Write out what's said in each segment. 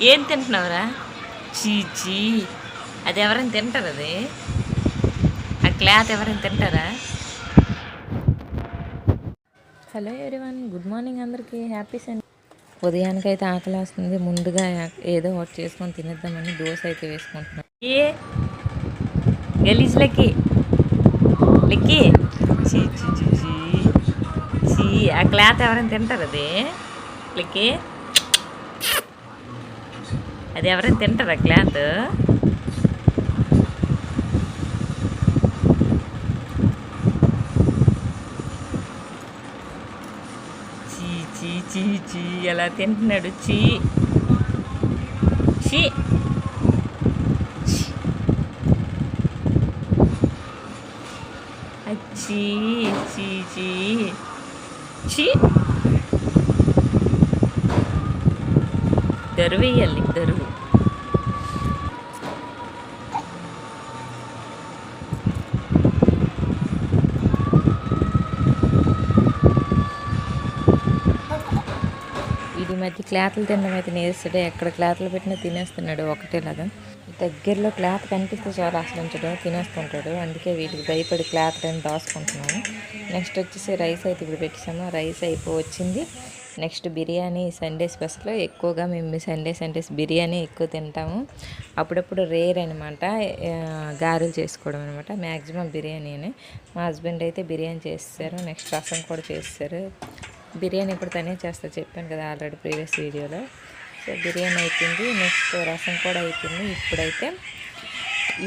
ఏం తింటున్నావురా? చీ చీ. అది ఎవరైనా తింటారు అది? ఆ క్లాత్ ఎవరైనా తింటారా? హలో ఎవరివన్ గుడ్ మార్నింగ్ అందరికీ. Happy Sunday. ఉదయానికైతే ఆకలి వస్తుంది. ముందుగా ఏదో ఒకటి చేసుకొని తినేద్దామని దోశ అయితే వేసుకుంటున్నాం. ఏ? గలీజ్ లెక్కి. లెక్కి. చీ చీ చీ చీ. చీ ఆ క్లాత్ ఎవరైనా తింటారు అది? లెక్కి. అది ఎవరైనా తింటారా క్లాత్? చీ చీ చీ చీ. ఎలా తింటున్నాడు? చీ. చీ. చీ చీ చీ. చీ. ఇద్దరు వేయాలి ఇద్దరు. ఇది మధ్య క్లాత్లు తినడం అయితే నేర్చుడే ఎక్కడ క్లాత్లు పెట్టినా తినేస్తున్నాడు ఒకటేలాగా దగ్గరలో క్లాత్ కనిపిస్తే చాలా అసలు ఉంచడం తినేస్తుంటాడు. అందుకే వీటికి భయపడి క్లాత్ అని దాచుకుంటున్నాను నెక్స్ట్ వచ్చేసి రైస్ అయితే ఇప్పుడు పెట్టేసాము. రైస్ అయిపో వచ్చింది. నెక్స్ట్ బిర్యానీ సండే స్పెషల్ ఎక్కువగా మేము సండే సండేస్ బిర్యానీ ఎక్కువ తింటాము. అప్పుడప్పుడు రేర్ అనమాట గారెలు చేసుకోవడం అనమాట మ్యాక్సిమం బిర్యానీనే మా హస్బెండ్ అయితే బిర్యానీ చేస్తారు నెక్స్ట్ రసం కూడా చేస్తారు. బిర్యానీ ఇప్పుడు తనే చేస్తా చెప్పాను కదా ఆల్రెడీ ప్రీవియస్ వీడియోలో. సో బిర్యానీ అయిపోయింది నెక్స్ట్ రసం కూడా అయిపోయింది. ఇప్పుడైతే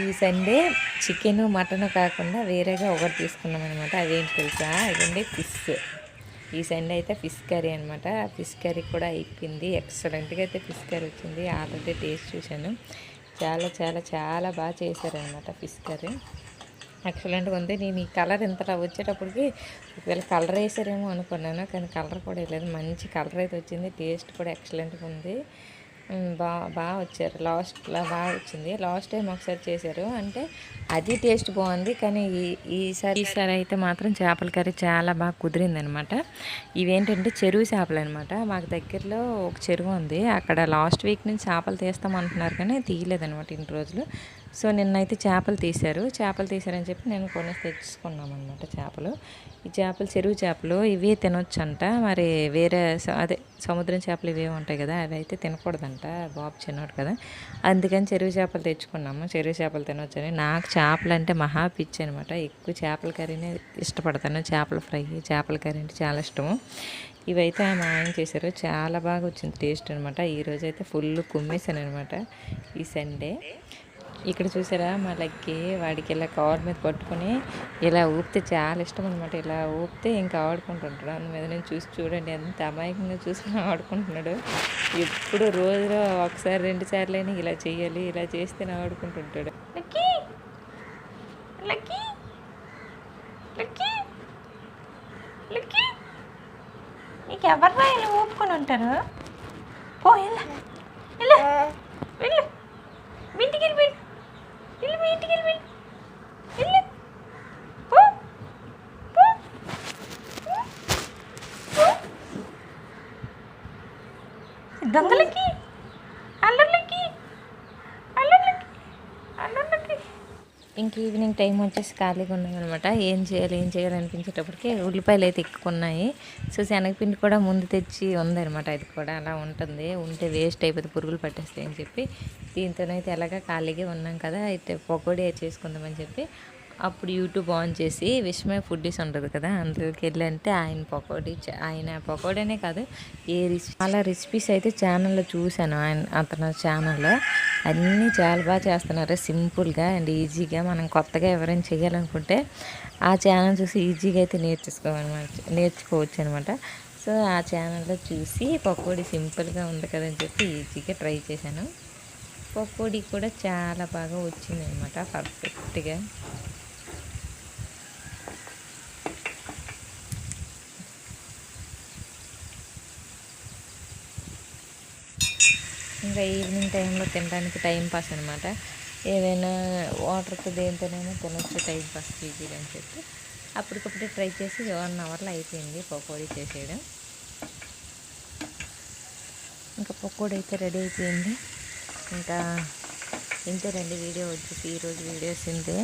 ఈ సండే చికెన్ మటన్ కాకుండా వేరేగా ఒకటి తీసుకున్నాం అనమాట అదేంటి తెలుసా? ఇదండి ఫిష్. ఈ సండే అయితే ఫిష్ కర్రీ అనమాట ఫిష్ కర్రీ కూడా అయిపోయింది. ఎక్సలెంట్గా అయితే ఫిష్ కర్రీ వచ్చింది. ఆల్రెడీ టేస్ట్ చూశాను. చాలా చాలా చాలా బాగా చేశారనమాట ఫిష్ కర్రీ. ఎక్సలెంట్గా ఉంది. నేను ఈ కలర్ ఇంతలా వచ్చేటప్పటికి ఒకవేళ కలర్ వేసారేమో అనుకున్నాను. కానీ కలర్ కూడా వేయలేదు. మంచి కలర్ అయితే వచ్చింది. టేస్ట్ కూడా ఎక్సలెంట్గా ఉంది. బాగా బాగా వచ్చారు. లాస్ట్లో బాగా వచ్చింది. లాస్ట్ టైం ఒకసారి చేశారు. అంటే అది టేస్ట్ బాగుంది కానీ ఈ ఈసారి ఈసారి అయితే మాత్రం చేపల కర్రీ చాలా బాగా కుదిరింది అనమాట ఇవేంటంటే చెరువు చేపలు అనమాట మాకు దగ్గరలో ఒక చెరువు ఉంది. అక్కడ లాస్ట్ వీక్ నుంచి చేపలు తీస్తామంటున్నారు కానీ తీయలేదనమాట ఇన్ని రోజులు. సో నిన్నైతే చేపలు తీశారు. చేపలు తీశారని చెప్పి నేను కొనేసి తెచ్చుకున్నాం అనమాట చేపలు. ఈ చేపలు చెరువు చేపలు ఇవే తినొచ్చంట. మరి వేరే అదే సముద్రం చేపలు ఇవే ఉంటాయి కదా అవి అయితే తినకూడదంట బాబు చిన్నోడు కదా. అందుకని చెరువు చేపలు తెచ్చుకున్నాము. చెరువు చేపలు తినొచ్చని. నాకు చేపలు అంటే మహా పిచ్చి అనమాట ఎక్కువ చేపల కర్రీనే ఇష్టపడతాను. చేపల ఫ్రై చేపల కర్రీ అంటే చాలా ఇష్టము. ఇవైతే మా ఆయన చేశారు. చాలా బాగా వచ్చింది టేస్ట్ అనమాట ఈరోజు అయితే ఫుల్ కుమ్మేశాను అనమాట ఈ సండే. ఇక్కడ చూసారా? మా లక్కి వాడికి ఇలా కవర్ మీద పట్టుకొని ఇలా ఊపితే చాలా ఇష్టం అనమాట ఇలా ఊపితే ఇంకా ఆడుకుంటుంటాడు. అందు మీద నేను చూసి చూడండి ఎంత అమాయకంగా చూసి ఆడుకుంటున్నాడు. ఎప్పుడు రోజులో ఒకసారి రెండు సార్లు అయినా ఇలా చేయాలి ఇలా చేస్తే ఆడుకుంటుంటాడు. లక్కీ! నీకు ఎవర్రా ఇలా ఊపుకొని ఉంటారు? పో ఇలా ఇలా దొంగలకి? అల్లర్లకి అల్లర్లకి అల్లర్లకి ఇంక ఈవినింగ్ టైం వచ్చేసి ఖాళీగా ఉన్నాం అనమాట ఏం చేయాలి ఏం చేయాలి అనిపించేటప్పటికి ఉల్లిపాయలు అయితే ఎక్కున్నాయి సో శనగపిండి కూడా ముందు తెచ్చి ఉందన్నమాట. అది కూడా అలా ఉంటుంది. ఉంటే వేస్ట్ అయిపోతే పురుగులు పట్టేస్తాయి అని చెప్పి. దీంతోనైతే ఎలాగ ఖాళీగా ఉన్నాం కదా అయితే పకోడీ చేసుకుందామని చెప్పి అప్పుడు యూట్యూబ్ ఆన్ చేసి విస్మయ ఫుడ్డీస్ ఉంటుంది కదా అందులోకి వెళ్ళి అంటే ఆయన పకోడీ ఆయన పకోడీనే కాదు ఏ రెసిపీ చాలా రెసిపీస్ అయితే ఛానల్లో చూశాను ఆయన అతను ఛానల్లో అన్నీ చాలా బాగా చేస్తున్నారు సింపుల్గా అండ్ ఈజీగా. మనం కొత్తగా ఎవరైనా చేయాలనుకుంటే ఆ ఛానల్ చూసి ఈజీగా అయితే నేర్చుకోవాలన్నమాట నేర్చుకోవచ్చు అనమాట. సో ఆ ఛానల్లో చూసి పకోడీ సింపుల్గా ఉంది కదని చెప్పి ఈజీగా ట్రై చేశాను. పకోడీ కూడా చాలా బాగా వచ్చింది అనమాట పర్ఫెక్ట్గా ఇంకా ఈవినింగ్ టైంలో తినడానికి టైం పాస్ అనమాట ఏదైనా వాటర్తో దేనితోనైనా తినొచ్చు టైం పాస్ ఈజీగా అని చెప్పి. అప్పటికప్పుడు ట్రై చేసి వన్ అవర్లో అయిపోయింది పకోడీ చేసేయడం. ఇంకా పకోడీ అయితే రెడీ అయిపోయింది. ఇంకా ఇంతేనండి వీడియో వచ్చేసి ఈరోజు వీడియోస్ ఇంతే.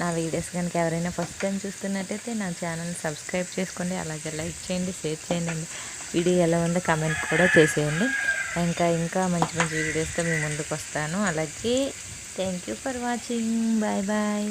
నా వీడియోస్ కనుక ఎవరైనా ఫస్ట్ టైం చూస్తున్నట్టయితే నా ఛానల్ సబ్స్క్రైబ్ చేసుకోండి అలాగే లైక్ చేయండి షేర్ చేయండి. వీడియో ఎలా ఉందో కమెంట్ కూడా చేసేయండి. ఇంకా ఇంకా మంచి మంచి వీడియోస్తో మీ ముందుకు వస్తాను అలాగే thank you for watching bye bye